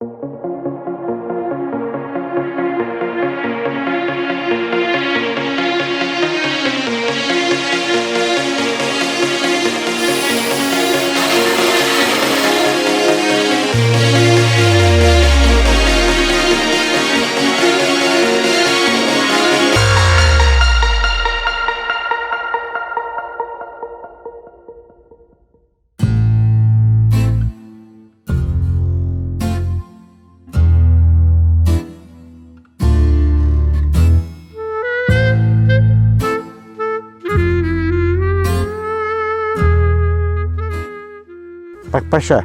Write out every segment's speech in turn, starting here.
Bak paşa,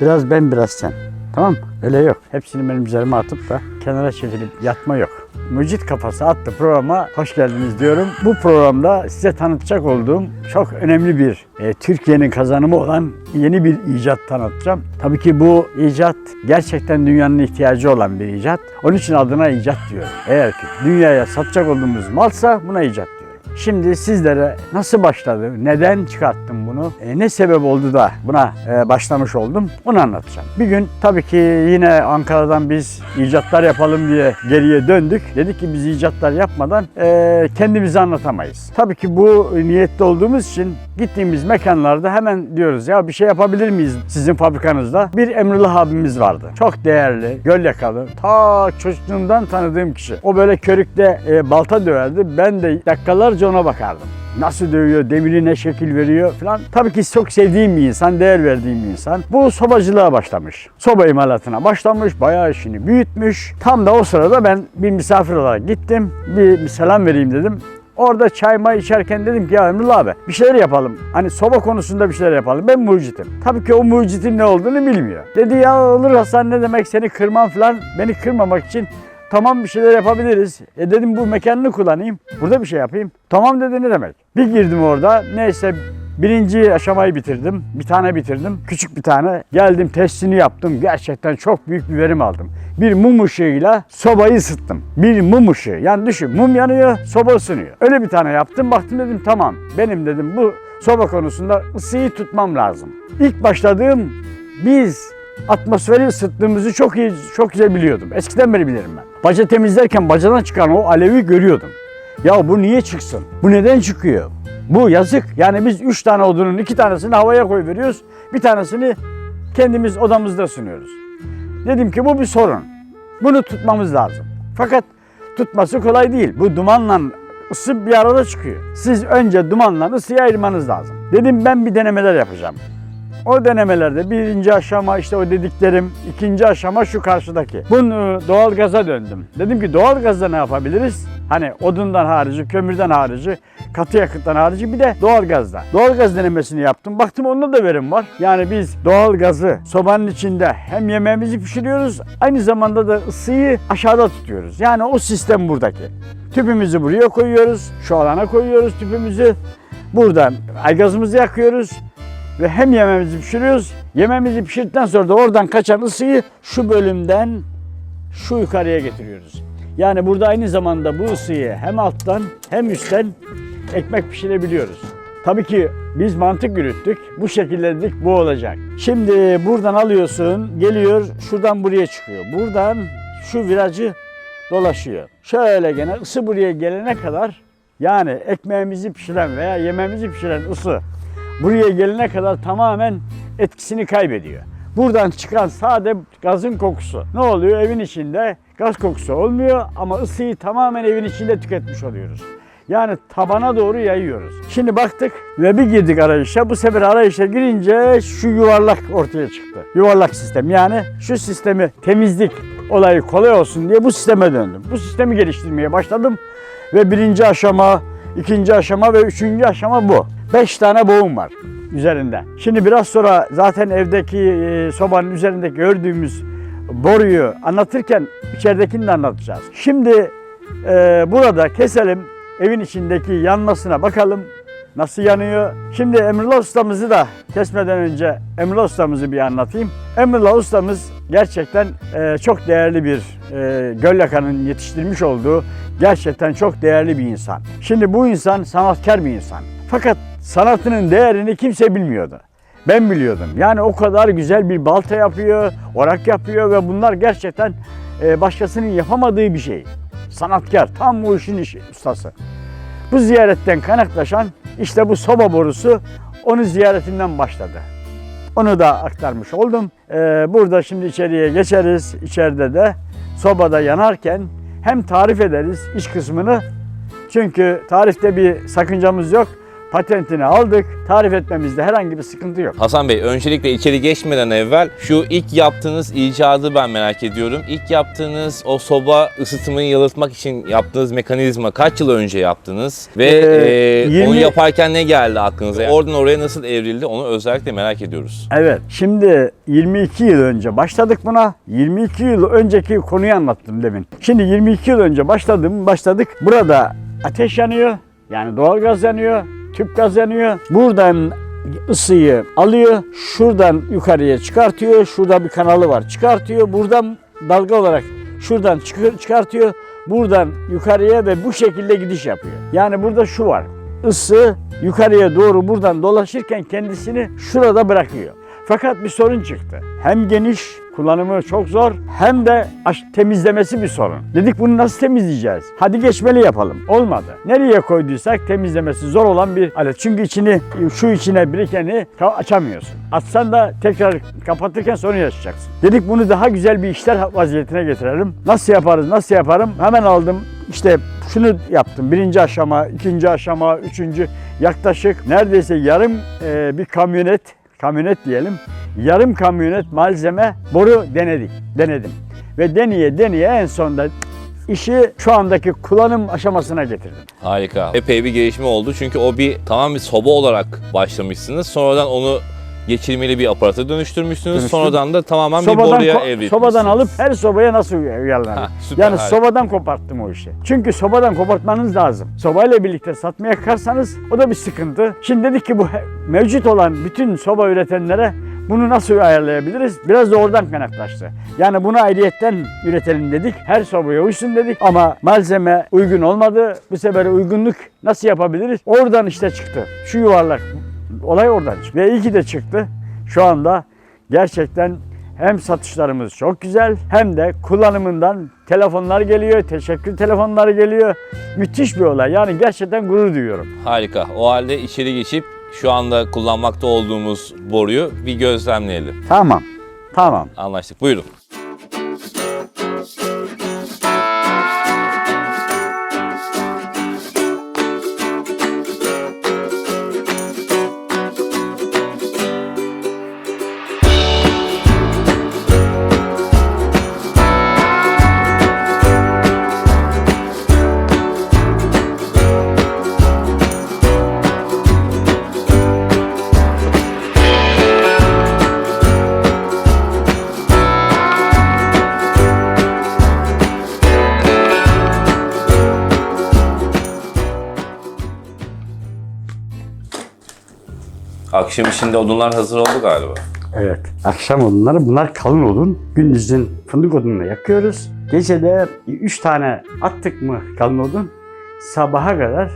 biraz ben biraz sen. Tamam? Öyle yok. Hepsini benim üzerime atıp da kenara çekilip yatma yok. Mucit Kafası adlı programa hoş geldiniz diyorum. Bu programda size tanıtacak olduğum çok önemli bir e, Türkiye'nin kazanımı olan yeni bir icat tanıtacağım. Tabii ki bu icat gerçekten dünyanın ihtiyacı olan bir icat. Onun için adına icat diyorum. Eğer ki dünyaya satacak olduğumuz malsa buna icat diyorum. Şimdi sizlere nasıl başladı, neden çıkarttım bunu, e, ne sebep oldu da buna e, başlamış oldum onu anlatacağım. Bir gün tabii ki yine Ankara'dan biz icatlar yapalım diye geriye döndük. Dedik ki biz icatlar yapmadan e, kendimizi anlatamayız. Tabii ki bu niyette olduğumuz için gittiğimiz mekanlarda hemen diyoruz ya bir şey yapabilir miyiz sizin fabrikanızda? Bir Emrullah abimiz vardı. Çok değerli, göl yakalı. Ta çocukluğumdan tanıdığım kişi. O böyle körükte e, balta döverdi. Ben de dakikalarca ona bakardım. Nasıl dövüyor, demiri ne şekil veriyor falan. Tabii ki çok sevdiğim bir insan, değer verdiğim bir insan. Bu sobacılığa başlamış. Soba imalatına başlamış, bayağı işini büyütmüş. Tam da o sırada ben bir misafir olarak gittim. Bir, bir selam vereyim dedim. Orada çay may içerken dedim ki ya Emrullah abi bir şeyler yapalım. Hani soba konusunda bir şeyler yapalım. Ben mucitim. Tabii ki o mucitin ne olduğunu bilmiyor. Dedi ya olur Hasan ne demek seni kırmam falan. Beni kırmamak için tamam bir şeyler yapabiliriz. E dedim bu mekanını kullanayım. Burada bir şey yapayım. Tamam dedi ne demek. Bir girdim orada. Neyse Birinci aşamayı bitirdim. Bir tane bitirdim. Küçük bir tane. Geldim testini yaptım. Gerçekten çok büyük bir verim aldım. Bir mum ışığıyla sobayı ısıttım. Bir mum ışığı. Yani düşün mum yanıyor, soba ısınıyor. Öyle bir tane yaptım. Baktım dedim tamam. Benim dedim bu soba konusunda ısıyı tutmam lazım. İlk başladığım biz atmosferi ısıttığımızı çok iyi, çok güzel biliyordum. Eskiden beri bilirim ben. Baca temizlerken bacadan çıkan o alevi görüyordum. Ya bu niye çıksın? Bu neden çıkıyor? Bu yazık. Yani biz üç tane odunun iki tanesini havaya koyuveriyoruz. Bir tanesini kendimiz odamızda sunuyoruz. Dedim ki bu bir sorun. Bunu tutmamız lazım. Fakat tutması kolay değil. Bu dumanla ısı bir arada çıkıyor. Siz önce dumanla ısıyı ayırmanız lazım. Dedim ben bir denemeler yapacağım. O denemelerde birinci aşama işte o dediklerim, ikinci aşama şu karşıdaki. Bunu doğal gaza döndüm. Dedim ki doğal gazda ne yapabiliriz? Hani odundan harici, kömürden harici, katı yakıttan harici bir de doğal gazda. Doğal gaz denemesini yaptım. Baktım onda da verim var. Yani biz doğal gazı sobanın içinde hem yemeğimizi pişiriyoruz, aynı zamanda da ısıyı aşağıda tutuyoruz. Yani o sistem buradaki. Tüpümüzü buraya koyuyoruz, şu alana koyuyoruz tüpümüzü. Buradan aygazımızı yakıyoruz ve hem yemeğimizi pişiriyoruz. Yemeğimizi pişirdikten sonra da oradan kaçan ısıyı şu bölümden şu yukarıya getiriyoruz. Yani burada aynı zamanda bu ısıyı hem alttan hem üstten ekmek pişirebiliyoruz. Tabii ki biz mantık yürüttük. Bu şekilde dedik bu olacak. Şimdi buradan alıyorsun, geliyor şuradan buraya çıkıyor. Buradan şu virajı dolaşıyor. Şöyle gene ısı buraya gelene kadar yani ekmeğimizi pişiren veya yemeğimizi pişiren ısı buraya gelene kadar tamamen etkisini kaybediyor. Buradan çıkan sade gazın kokusu. Ne oluyor? Evin içinde gaz kokusu olmuyor ama ısıyı tamamen evin içinde tüketmiş oluyoruz. Yani tabana doğru yayıyoruz. Şimdi baktık ve bir girdik arayışa. Bu sefer arayışa girince şu yuvarlak ortaya çıktı. Yuvarlak sistem yani şu sistemi temizlik olayı kolay olsun diye bu sisteme döndüm. Bu sistemi geliştirmeye başladım ve birinci aşama, ikinci aşama ve üçüncü aşama bu. Beş tane boğum var üzerinde. Şimdi biraz sonra zaten evdeki e, sobanın üzerinde gördüğümüz boruyu anlatırken içeridekini de anlatacağız. Şimdi e, burada keselim evin içindeki yanmasına bakalım nasıl yanıyor. Şimdi Emrullah ustamızı da kesmeden önce Emrullah ustamızı bir anlatayım. Emrullah ustamız gerçekten e, çok değerli bir e, Gölyaka'nın yetiştirmiş olduğu gerçekten çok değerli bir insan. Şimdi bu insan sanatkar bir insan. Fakat sanatının değerini kimse bilmiyordu. Ben biliyordum. Yani o kadar güzel bir balta yapıyor, orak yapıyor ve bunlar gerçekten e, başkasının yapamadığı bir şey. Sanatkar, tam bu işin işi, ustası. Bu ziyaretten kaynaklaşan işte bu soba borusu onun ziyaretinden başladı. Onu da aktarmış oldum. Ee, burada şimdi içeriye geçeriz. İçeride de sobada yanarken hem tarif ederiz iç kısmını. Çünkü tarifte bir sakıncamız yok. Patentini aldık. Tarif etmemizde herhangi bir sıkıntı yok. Hasan Bey öncelikle içeri geçmeden evvel şu ilk yaptığınız icadı ben merak ediyorum. İlk yaptığınız o soba ısıtmayı yalıtmak için yaptığınız mekanizma kaç yıl önce yaptınız? Ve Ee, e, 20 onu yaparken ne geldi aklınıza? Oradan oraya nasıl evrildi onu özellikle merak ediyoruz. Evet, şimdi 22 yıl önce başladık buna. 22 yıl önceki konuyu anlattım demin. Şimdi 22 yıl önce başladım, başladık. Burada ateş yanıyor, yani doğal gaz yanıyor, tüp gaz yanıyor. Buradan ısıyı alıyor, şuradan yukarıya çıkartıyor. Şurada bir kanalı var, çıkartıyor. Buradan dalga olarak şuradan çıkar- çıkartıyor. Buradan yukarıya ve bu şekilde gidiş yapıyor. Yani burada şu var. Isı yukarıya doğru buradan dolaşırken kendisini şurada bırakıyor. Fakat bir sorun çıktı. Hem geniş, kullanımı çok zor hem de temizlemesi bir sorun. Dedik bunu nasıl temizleyeceğiz? Hadi geçmeli yapalım. Olmadı. Nereye koyduysak temizlemesi zor olan bir alet. Çünkü içini şu içine birikeni açamıyorsun. Açsan da tekrar kapatırken sorun yaşayacaksın. Dedik bunu daha güzel bir işler vaziyetine getirelim. Nasıl yaparız, nasıl yaparım? Hemen aldım. İşte şunu yaptım. Birinci aşama, ikinci aşama, üçüncü yaklaşık neredeyse yarım e, bir kamyonet kamyonet diyelim. Yarım kamyonet malzeme boru denedik. Denedim. Ve deneye deneye en sonunda işi şu andaki kullanım aşamasına getirdim. Harika. Epey bir gelişme oldu çünkü o bir tamam bir soba olarak başlamışsınız. Sonradan onu geçirmeli bir aparata dönüştürmüşsünüz. Dönüştüm. Sonradan da tamamen bir Sobadan, boruya ko- evrilmişsiniz. sobadan alıp her sobaya nasıl uyarlanır? Yani harika. sobadan koparttım o işi. Çünkü sobadan kopartmanız lazım. Sobayla birlikte satmaya kalkarsanız o da bir sıkıntı. Şimdi dedik ki bu mevcut olan bütün soba üretenlere bunu nasıl ayarlayabiliriz? Biraz da oradan kaynaklaştı. Yani bunu ayrıyetten üretelim dedik. Her sobaya uysun dedik ama malzeme uygun olmadı. Bu sefer uygunluk nasıl yapabiliriz? Oradan işte çıktı. Şu yuvarlak olay oradan çıktı. Ve iyi ki de çıktı. Şu anda gerçekten hem satışlarımız çok güzel hem de kullanımından telefonlar geliyor, teşekkür telefonları geliyor. Müthiş bir olay. Yani gerçekten gurur duyuyorum. Harika. O halde içeri geçip şu anda kullanmakta olduğumuz boruyu bir gözlemleyelim. Tamam. Tamam. Anlaştık. Buyurun. Akşam içinde odunlar hazır oldu galiba. Evet. Akşam odunları bunlar kalın odun. Gündüzün fındık odununu yakıyoruz. Gece de 3 tane attık mı kalın odun sabaha kadar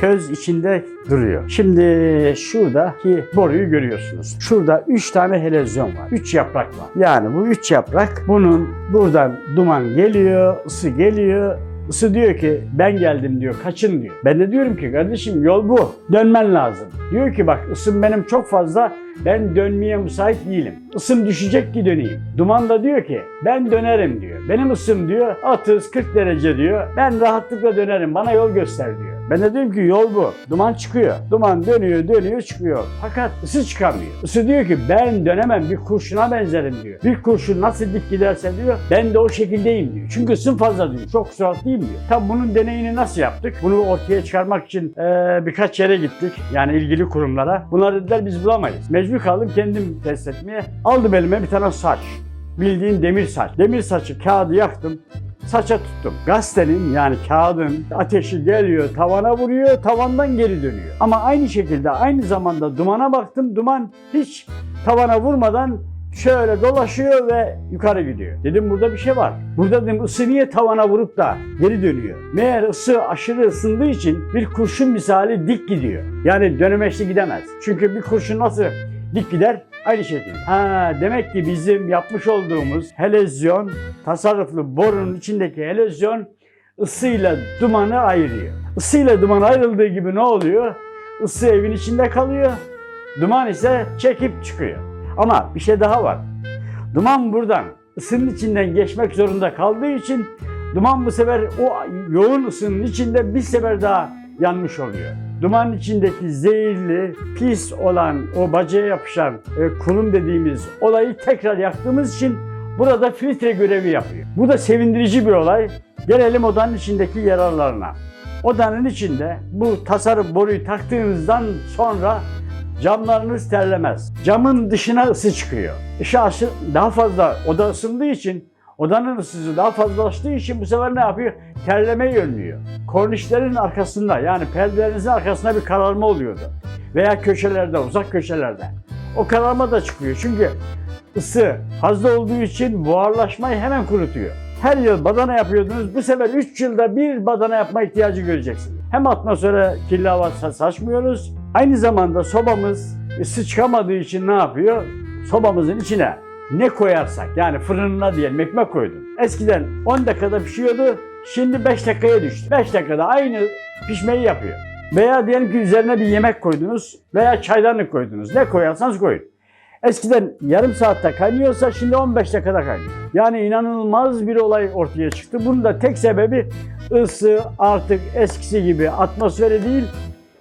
köz içinde duruyor. Şimdi şuradaki boruyu görüyorsunuz. Şurada 3 tane helezyon var. 3 yaprak var. Yani bu 3 yaprak bunun buradan duman geliyor, ısı geliyor. Isı diyor ki ben geldim diyor kaçın diyor. Ben de diyorum ki kardeşim yol bu. Dönmen lazım. Diyor ki bak ısım benim çok fazla ben dönmeye müsait değilim. Isım düşecek ki döneyim. Duman da diyor ki ben dönerim diyor. Benim ısım diyor 30-40 derece diyor. Ben rahatlıkla dönerim bana yol göster diyor. Ben de diyorum ki yol bu. Duman çıkıyor. Duman dönüyor dönüyor çıkıyor. Fakat ısı çıkamıyor. Isı diyor ki ben dönemem bir kurşuna benzerim diyor. Bir kurşun nasıl dik giderse diyor ben de o şekildeyim diyor. Çünkü ısım fazla diyor. Çok süratliyim diyor. Tabi bunun deneyini nasıl yaptık? Bunu ortaya çıkarmak için eee, birkaç yere gittik. Yani ilgili kurumlara. Bunlar dediler biz bulamayız. Mecbur kaldım kendim test etmeye. Aldım elime bir tane saç. Bildiğin demir saç. Demir saçı kağıdı yaktım. Saça tuttum. Gazetenin yani kağıdın ateşi geliyor, tavana vuruyor, tavandan geri dönüyor. Ama aynı şekilde aynı zamanda dumana baktım. Duman hiç tavana vurmadan şöyle dolaşıyor ve yukarı gidiyor. Dedim burada bir şey var. Burada dedim ısı niye tavana vurup da geri dönüyor? Meğer ısı aşırı ısındığı için bir kurşun misali dik gidiyor. Yani dönemeçli gidemez. Çünkü bir kurşun nasıl dik gider aynı şekilde. Ha, demek ki bizim yapmış olduğumuz helezyon, tasarruflu borunun içindeki helezyon ısıyla dumanı ayırıyor. Isıyla duman ayrıldığı gibi ne oluyor? Isı evin içinde kalıyor. Duman ise çekip çıkıyor. Ama bir şey daha var. Duman buradan ısının içinden geçmek zorunda kaldığı için duman bu sefer o yoğun ısının içinde bir sefer daha yanmış oluyor. Dumanın içindeki zehirli, pis olan o bacaya yapışan e, kulum dediğimiz olayı tekrar yaktığımız için burada filtre görevi yapıyor. Bu da sevindirici bir olay. Gelelim odanın içindeki yararlarına. Odanın içinde bu tasarım boruyu taktığınızdan sonra camlarınız terlemez. Camın dışına ısı çıkıyor. Dışarısı daha fazla oda ısındığı için odanın ısısı daha fazlalaştığı için bu sefer ne yapıyor? Terlemeyi önlüyor. Kornişlerin arkasında yani perdelerinizin arkasında bir kararma oluyordu. Veya köşelerde, uzak köşelerde. O kararma da çıkıyor çünkü ısı fazla olduğu için buharlaşmayı hemen kurutuyor. Her yıl badana yapıyordunuz. Bu sefer 3 yılda bir badana yapma ihtiyacı göreceksiniz. Hem atmosfere kirli hava sa- saçmıyoruz. Aynı zamanda sobamız ısı çıkamadığı için ne yapıyor? Sobamızın içine ne koyarsak yani fırınına diyelim ekmek koydun. Eskiden 10 dakikada pişiyordu. Şimdi 5 dakikaya düştü. 5 dakikada aynı pişmeyi yapıyor. Veya diyelim ki üzerine bir yemek koydunuz veya çaydanlık koydunuz. Ne koyarsanız koyun. Eskiden yarım saatte kaynıyorsa şimdi 15 dakikada kaynıyor. Yani inanılmaz bir olay ortaya çıktı. Bunun da tek sebebi ısı artık eskisi gibi atmosferi değil,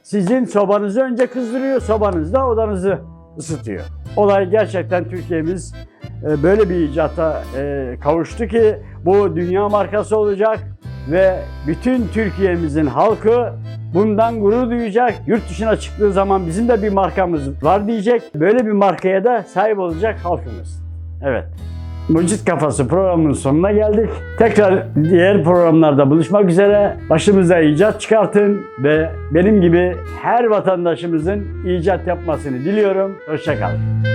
sizin sobanızı önce kızdırıyor, sobanız da odanızı ısıtıyor. Olay gerçekten Türkiye'miz e, böyle bir icata e, kavuştu ki bu dünya markası olacak ve bütün Türkiye'mizin halkı bundan gurur duyacak. Yurt dışına çıktığı zaman bizim de bir markamız var diyecek. Böyle bir markaya da sahip olacak halkımız. Evet. Mucit Kafası programının sonuna geldik. Tekrar diğer programlarda buluşmak üzere. Başımıza icat çıkartın ve benim gibi her vatandaşımızın icat yapmasını diliyorum. Hoşçakalın.